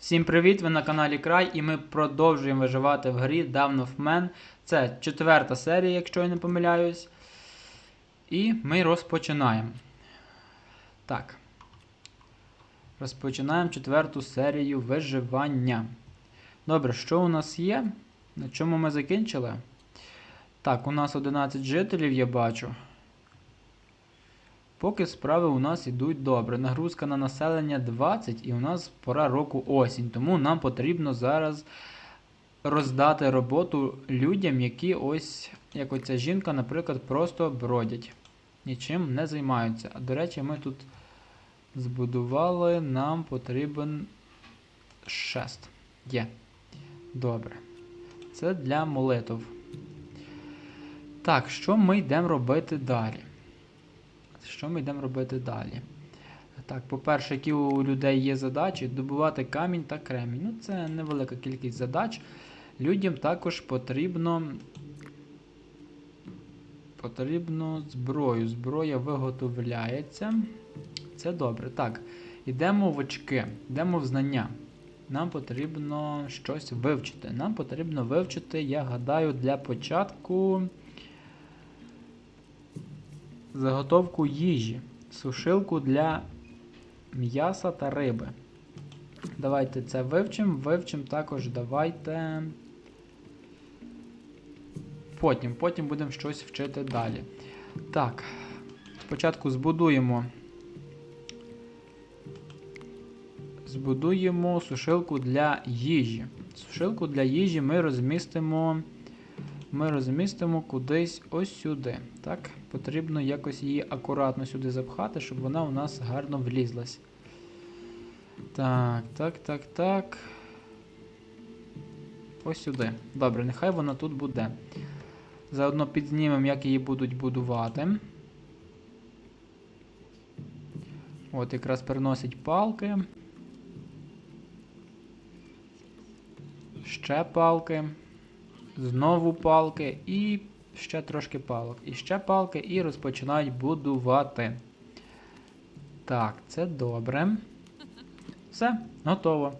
Всім привіт! Ви на каналі Край, і ми продовжуємо виживати в грі Down of Man. Це четверта серія, якщо я не помиляюсь. І ми розпочинаємо. Так. Розпочинаємо четверту серію виживання. Добре, що у нас є? На чому ми закінчили? Так, у нас 11 жителів, я бачу. Поки справи у нас ідуть добре. Нагрузка на населення 20 і у нас пора року осінь. Тому нам потрібно зараз роздати роботу людям, які ось, як оця жінка, наприклад, просто бродять. Нічим не займаються. До речі, ми тут збудували, нам потрібен шест. Є. Добре. Це для молитв. Так, що ми йдемо робити далі? Що ми йдемо робити далі? Так, по-перше, які у людей є задачі? Добувати камінь та кремінь. Ну, це невелика кількість задач. Людям також потрібно. Потрібно зброю. Зброя виготовляється. Це добре. Так, йдемо в очки, йдемо в знання. Нам потрібно щось вивчити. Нам потрібно вивчити, я гадаю, для початку заготовку їжі, сушилку для м'яса та риби. Давайте це вивчимо. Вивчимо також давайте. Потім, потім будемо щось вчити далі. Так, спочатку збудуємо. Збудуємо сушилку для їжі. Сушилку для їжі ми розмістимо. Ми розмістимо кудись ось сюди. Так, потрібно якось її акуратно сюди запхати, щоб вона у нас гарно влізлась. Так, так, так, так. Ось сюди. Добре, нехай вона тут буде. Заодно підзнімемо, як її будуть будувати. От, якраз переносить палки. Ще палки. Знову палки і ще трошки палок. І ще палки, і розпочинають будувати. Так, це добре. Все, готово.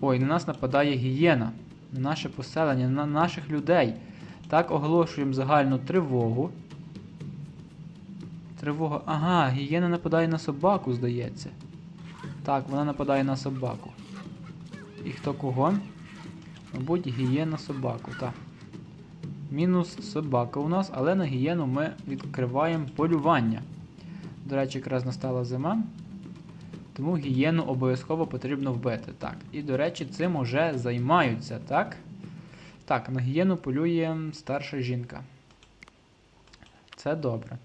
Ой, на нас нападає гієна. На наше поселення, на наших людей. Так, оголошуємо загальну тривогу. Тривога. Ага, гієна нападає на собаку, здається. Так, вона нападає на собаку. І хто кого? Мабуть, гієна собаку, так. Мінус собака у нас, але на гієну ми відкриваємо полювання. До речі, якраз настала зима. Тому гієну обов'язково потрібно вбити. Так. І, до речі, цим уже займаються, так? Так, на гієну полює старша жінка. Це добре.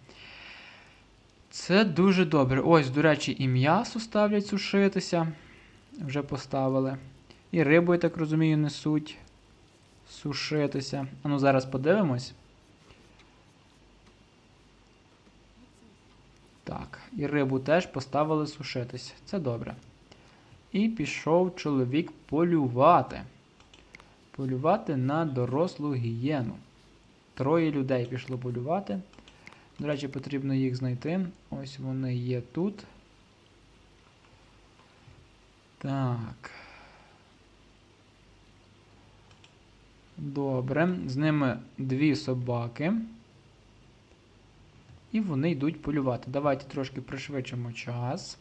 Це дуже добре. Ось, до речі, і м'ясо ставлять сушитися. Вже поставили. І рибу, я так розумію, несуть сушитися. А ну зараз подивимось. Так, і рибу теж поставили сушитись. Це добре. І пішов чоловік полювати. Полювати на дорослу гієну. Троє людей пішло полювати. До речі, потрібно їх знайти. Ось вони є тут. Так. Добре. З ними дві собаки. І вони йдуть полювати. Давайте трошки пришвидшимо час.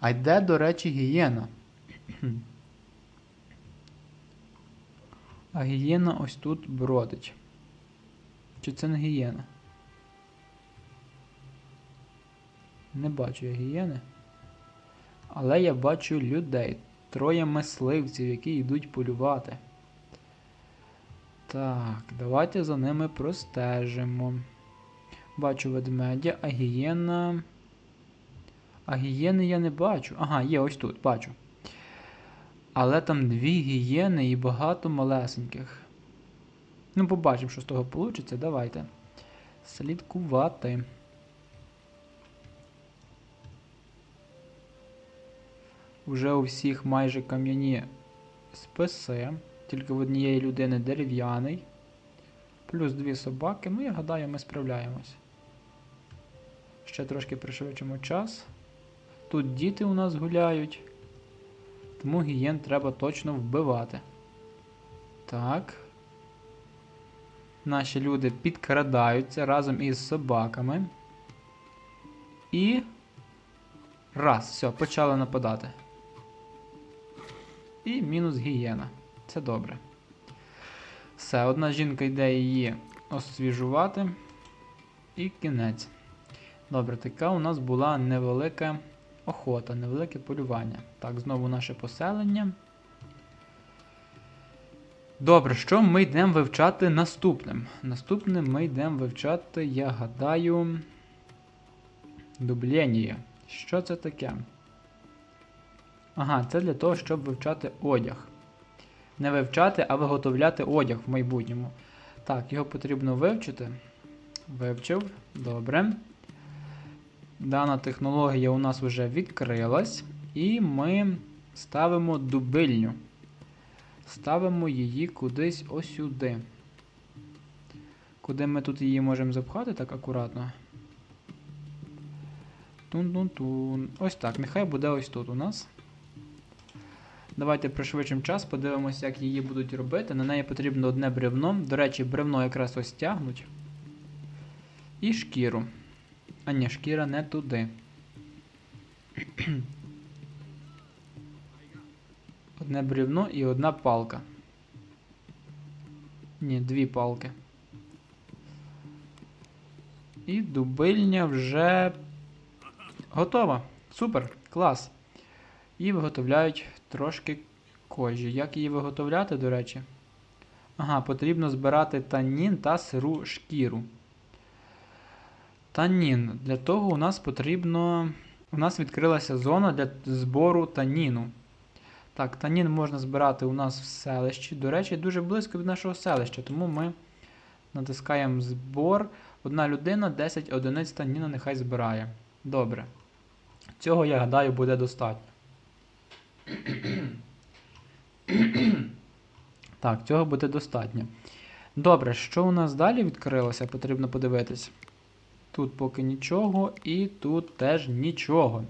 А йде, до речі, гієна. А гієна ось тут бродить. Чи це не гієна? Не бачу я гієни. Але я бачу людей. Троє мисливців, які йдуть полювати. Так, давайте за ними простежимо. Бачу ведмедя, а гієна. А гієни я не бачу. Ага, є ось тут, бачу. Але там дві гієни і багато малесеньких. Ну, побачимо, що з того вийде. Давайте. Слідкувати. Вже у всіх майже кам'яні списи. Тільки в однієї людини дерев'яний. Плюс дві собаки. Ну, я гадаю, ми справляємось. Ще трошки пришвидшимо час. Тут діти у нас гуляють. Тому гієн треба точно вбивати. Так. Наші люди підкрадаються разом із собаками. І. Раз, все, почали нападати. І мінус гієна. Це добре. Все, одна жінка йде її освіжувати. І кінець. Добре, така у нас була невелика охота, невелике полювання. Так, знову наше поселення. Добре, що ми йдемо вивчати наступним? Наступним ми йдемо вивчати, я гадаю, дублєнія. Що це таке? Ага, це для того, щоб вивчати одяг. Не вивчати, а виготовляти одяг в майбутньому. Так, його потрібно вивчити. Вивчив. Добре. Дана технологія у нас вже відкрилась. І ми ставимо дубильню. Ставимо її кудись ось сюди. Куди ми тут її можемо запхати так акуратно. Тун-тун-тун. Ось так. Нехай буде ось тут у нас. Давайте пришвидшимо час, подивимося, як її будуть робити. На неї потрібно одне бревно. До речі, бревно якраз ось тягнуть. І шкіру. А ні, шкіра не туди. Одне бревно і одна палка. Ні, дві палки. І дубильня вже готова. Супер, клас. І виготовляють трошки кожі. Як її виготовляти, до речі? Ага, потрібно збирати танін та сиру шкіру. Танін. Для того у нас потрібно. У нас відкрилася зона для збору таніну. Так, танін можна збирати у нас в селищі. До речі, дуже близько від нашого селища, тому ми натискаємо збор. Одна людина 10 одиниць таніну нехай збирає. Добре. Цього, я гадаю, буде достатньо. Так, цього буде достатньо. Добре, що у нас далі відкрилося? Потрібно подивитись. Тут поки нічого, і тут теж нічого.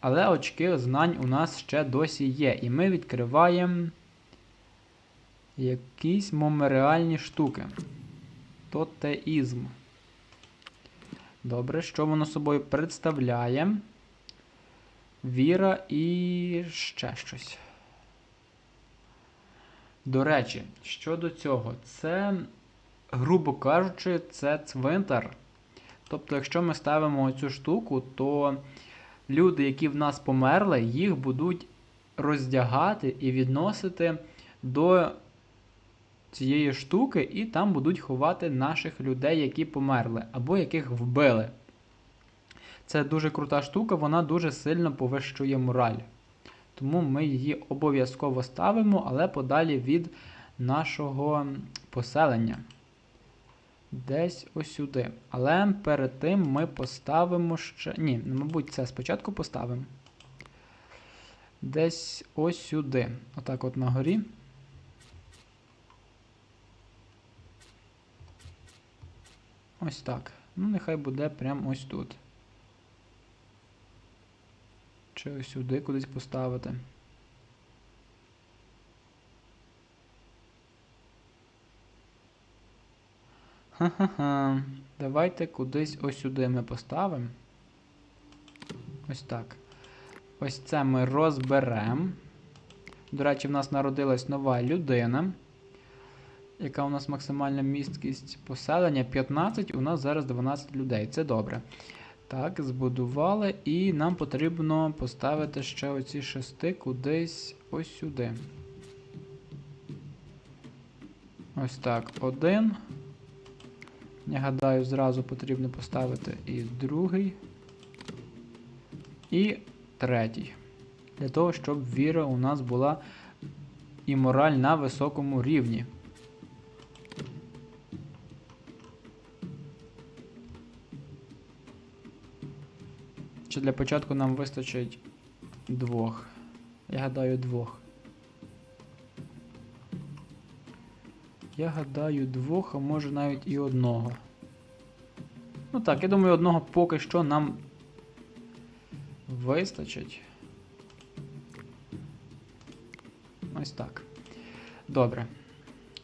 Але очки знань у нас ще досі є. І ми відкриваємо якісь меморіальні штуки. Тотеїзм. Добре, що воно собою представляє? Віра і ще щось. До речі, щодо цього, це, грубо кажучи, це цвинтар. Тобто, якщо ми ставимо цю штуку, то люди, які в нас померли, їх будуть роздягати і відносити до цієї штуки, і там будуть ховати наших людей, які померли, або яких вбили. Це дуже крута штука, вона дуже сильно повищує мораль. Тому ми її обов'язково ставимо, але подалі від нашого поселення. Десь ось сюди. Але перед тим ми поставимо ще. Ні, мабуть, це спочатку поставимо. Десь ось сюди. Отак от на горі. Ось так. Ну, нехай буде прямо ось тут. Чи сюди кудись поставити. Ха-ха-ха. Давайте кудись ось сюди ми поставимо. Ось так. Ось це ми розберемо. До речі, в нас народилась нова людина. Яка у нас максимальна місткість поселення? 15, у нас зараз 12 людей. Це добре. Так, збудували, і нам потрібно поставити ще оці шести кудись ось сюди. Ось так. Один. Я гадаю, зразу потрібно поставити і другий. І третій. Для того, щоб віра у нас була і мораль на високому рівні. Чи для початку нам вистачить двох? Я гадаю, двох. Я гадаю, двох, а може навіть і одного. Ну так, я думаю, одного поки що нам Вистачить. Ось так. Добре.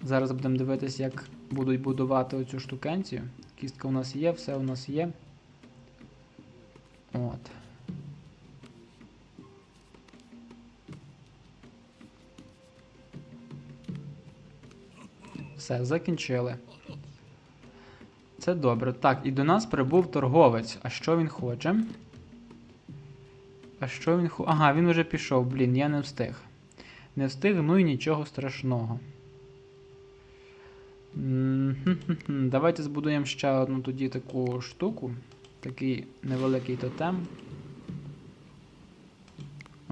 Зараз будемо дивитися, як будуть будувати оцю штукенцію. Кістка у нас є, все у нас є. От. Все, закінчили. Це добре. Так, і до нас прибув торговець. А що він хоче? А що він хоче? Ага, він вже пішов, блін, я не встиг. Не встиг, ну і нічого страшного. Давайте збудуємо ще одну тоді таку штуку. Такий невеликий тотем.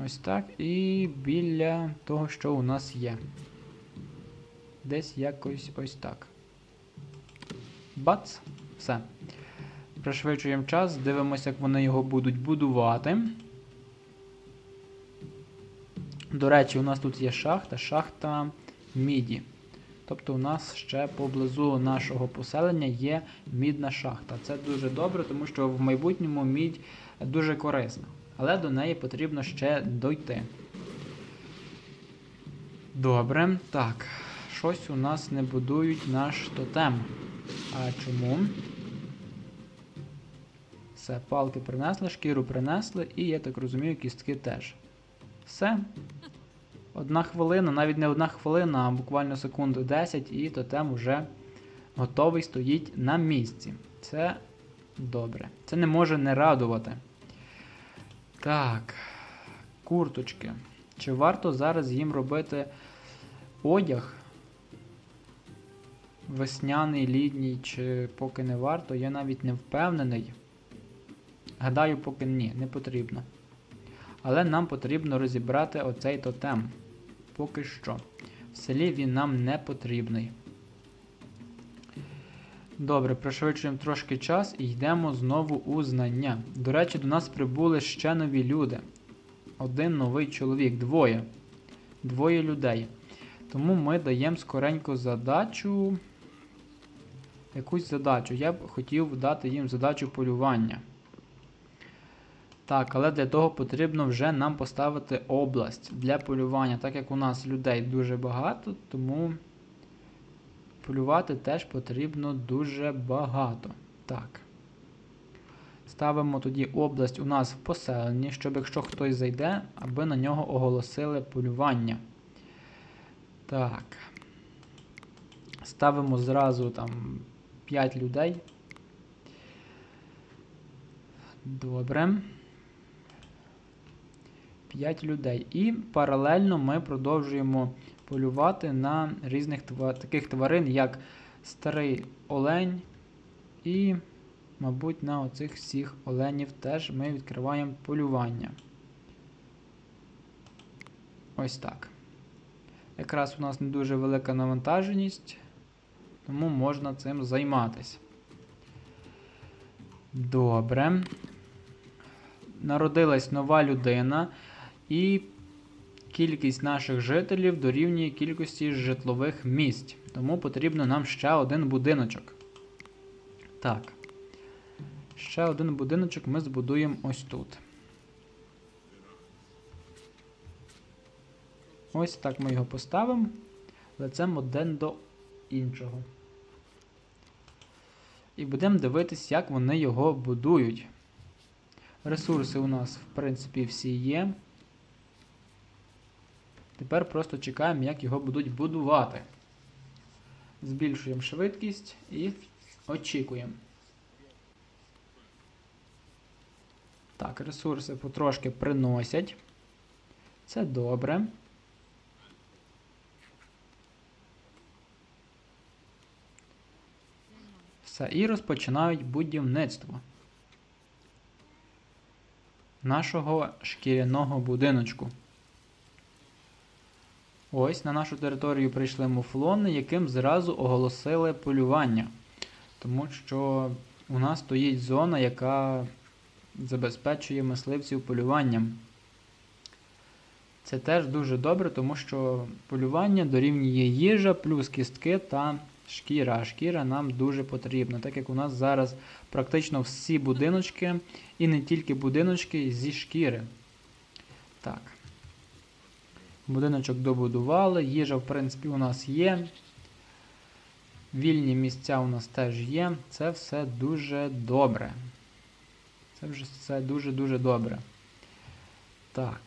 Ось так. І біля того, що у нас є. Десь якось ось так. Бац! Все. Пришвидшуємо час, дивимося, як вони його будуть будувати. До речі, у нас тут є шахта, шахта міді. Тобто у нас ще поблизу нашого поселення є мідна шахта. Це дуже добре, тому що в майбутньому мідь дуже корисна. Але до неї потрібно ще дойти. Добре. Так. Щось у нас не будують наш тотем. А чому? Все, палки принесли, шкіру принесли, і, я так розумію, кістки теж. Все. Одна хвилина, навіть не одна хвилина, а буквально секунду 10, і тотем уже готовий стоїть на місці. Це добре. Це не може не радувати. Так. Курточки. Чи варто зараз їм робити одяг? Весняний, літній, чи поки не варто, я навіть не впевнений. Гадаю, поки ні, не потрібно. Але нам потрібно розібрати оцей тотем. Поки що. В селі він нам не потрібний. Добре, пришвидшуємо трошки час і йдемо знову у знання. До речі, до нас прибули ще нові люди. Один новий чоловік, двоє. Двоє людей. Тому ми даємо скоренько задачу. Якусь задачу. Я б хотів дати їм задачу полювання. Так, але для того потрібно вже нам поставити область для полювання. Так як у нас людей дуже багато, тому полювати теж потрібно дуже багато. Так. Ставимо тоді область у нас в поселенні, щоб якщо хтось зайде, аби на нього оголосили полювання. Так. Ставимо зразу там 5 людей. Добре. 5 людей. І паралельно ми продовжуємо полювати на різних тва таких тварин, як старий олень. І, мабуть, на оцих всіх оленів теж ми відкриваємо полювання. Ось так. Якраз у нас не дуже велика навантаженість, тому можна цим займатися. Добре. Народилась нова людина, і кількість наших жителів дорівнює кількості житлових місць. Тому потрібно нам ще один будиночок. Так. Ще один будиночок ми збудуємо ось тут. Ось так ми його поставимо лицем один до іншого. І будемо дивитись, як вони його будують. Ресурси у нас, в принципі, всі є. Тепер просто чекаємо, як його будуть будувати. Збільшуємо швидкість і очікуємо. Так, ресурси потрошки приносять. Це добре. Все, і розпочинають будівництво нашого шкіряного будиночку. Ось на нашу територію прийшли муфлони, яким зразу оголосили полювання. Тому що у нас стоїть зона, яка забезпечує мисливців полюванням. Це теж дуже добре, тому що полювання дорівнює їжа плюс кістки та Шкіра, а шкіра нам дуже потрібна, так як у нас зараз практично всі будиночки, і не тільки будиночки зі шкіри. Так. Будиночок добудували, їжа, в принципі, у нас є. Вільні місця у нас теж є. Це все дуже добре. Це вже все дуже-дуже добре. Так.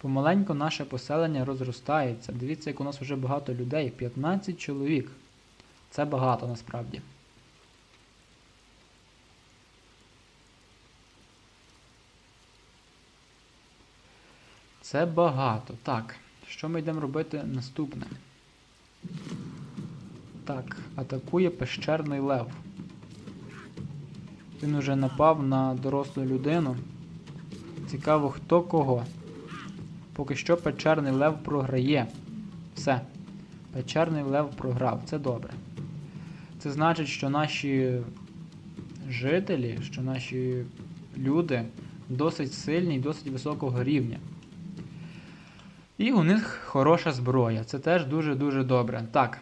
Помаленьку наше поселення розростається. Дивіться, як у нас вже багато людей. 15 чоловік. Це багато насправді. Це багато. Так, що ми йдемо робити наступне? Так, атакує пещерний лев. Він уже напав на дорослу людину. Цікаво, хто кого. Поки що печерний лев програє. Все. Печерний лев програв. Це добре. Це значить, що наші жителі, що наші люди досить сильні і досить високого рівня. І у них хороша зброя. Це теж дуже-дуже добре. Так.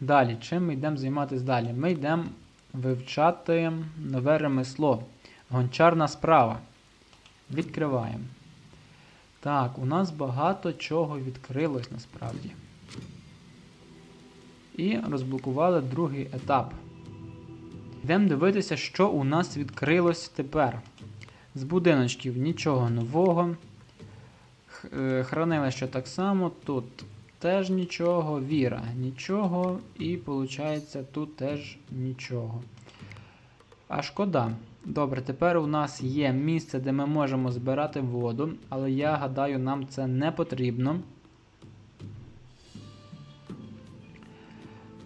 Далі, чим ми йдемо займатися далі? Ми йдемо вивчати нове ремесло. Гончарна справа. Відкриваємо. Так, у нас багато чого відкрилось насправді. І розблокували другий етап. Йдемо дивитися, що у нас відкрилось тепер. З будиночків нічого нового. Е, Хранилище так само, тут теж нічого, віра нічого, і виходить тут теж нічого. А шкода. Добре, тепер у нас є місце, де ми можемо збирати воду, але я гадаю, нам це не потрібно.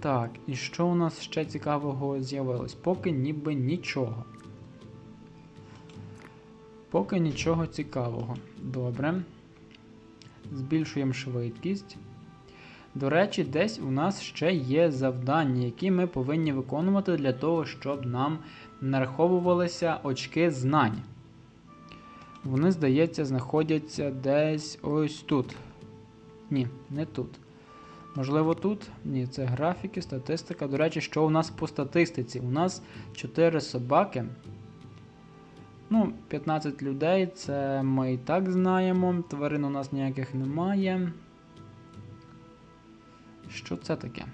Так, і що у нас ще цікавого з'явилось? Поки ніби нічого. Поки нічого цікавого. Добре. Збільшуємо швидкість. До речі, десь у нас ще є завдання, які ми повинні виконувати для того, щоб нам нараховувалися очки знань. Вони, здається, знаходяться десь ось тут. Ні, не тут. Можливо, тут? Ні, це графіки, статистика. До речі, що у нас по статистиці? У нас 4 собаки. Ну, 15 людей, це ми і так знаємо. Тварин у нас ніяких немає. Що це таке?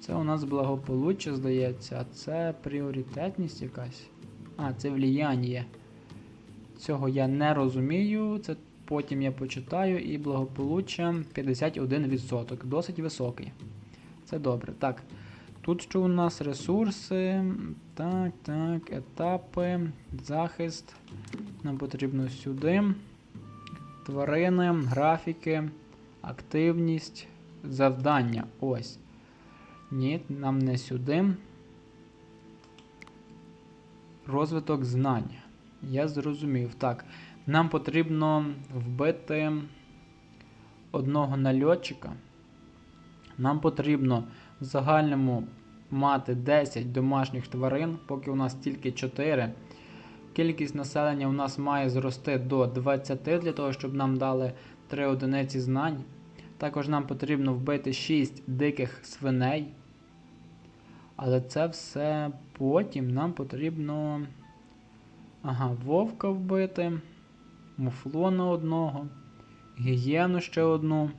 Це у нас благополуччя, здається, а це пріоритетність якась. А, це вліяння. Цього я не розумію. Це потім я почитаю. І благополуччя 51%. Досить високий. Це добре. Так. Тут що у нас ресурси. Так, так, етапи, захист. Нам потрібно сюди. Тварини, графіки, активність, завдання. Ось. Ні, нам не сюди. Розвиток знань. Я зрозумів. Так. Нам потрібно вбити одного нальотчика. Нам потрібно в загальному мати 10 домашніх тварин, поки у нас тільки 4. Кількість населення у нас має зрости до 20 для того, щоб нам дали 3 одиниці знань. Також нам потрібно вбити 6 диких свиней. Але це все потім нам потрібно. Ага, вовка вбити, муфлона одного, гієну ще одну.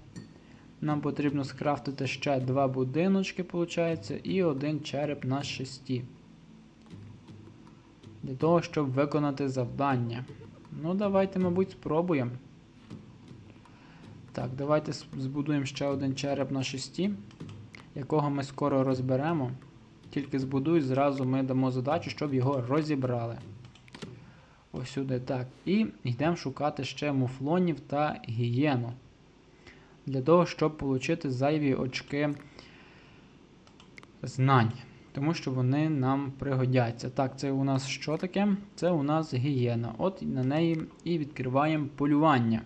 Нам потрібно скрафтити ще два будиночки, виходить, і один череп на шесті. Для того, щоб виконати завдання. Ну, давайте, мабуть, спробуємо. Так, давайте збудуємо ще один череп на шесті, якого ми скоро розберемо. Тільки збудуй, зразу ми дамо задачу, щоб його розібрали. Ось сюди. Так. І йдемо шукати ще муфлонів та гієну. Для того, щоб отримати зайві очки знань. Тому що вони нам пригодяться. Так, це у нас що таке? Це у нас гієна. От на неї і відкриваємо полювання.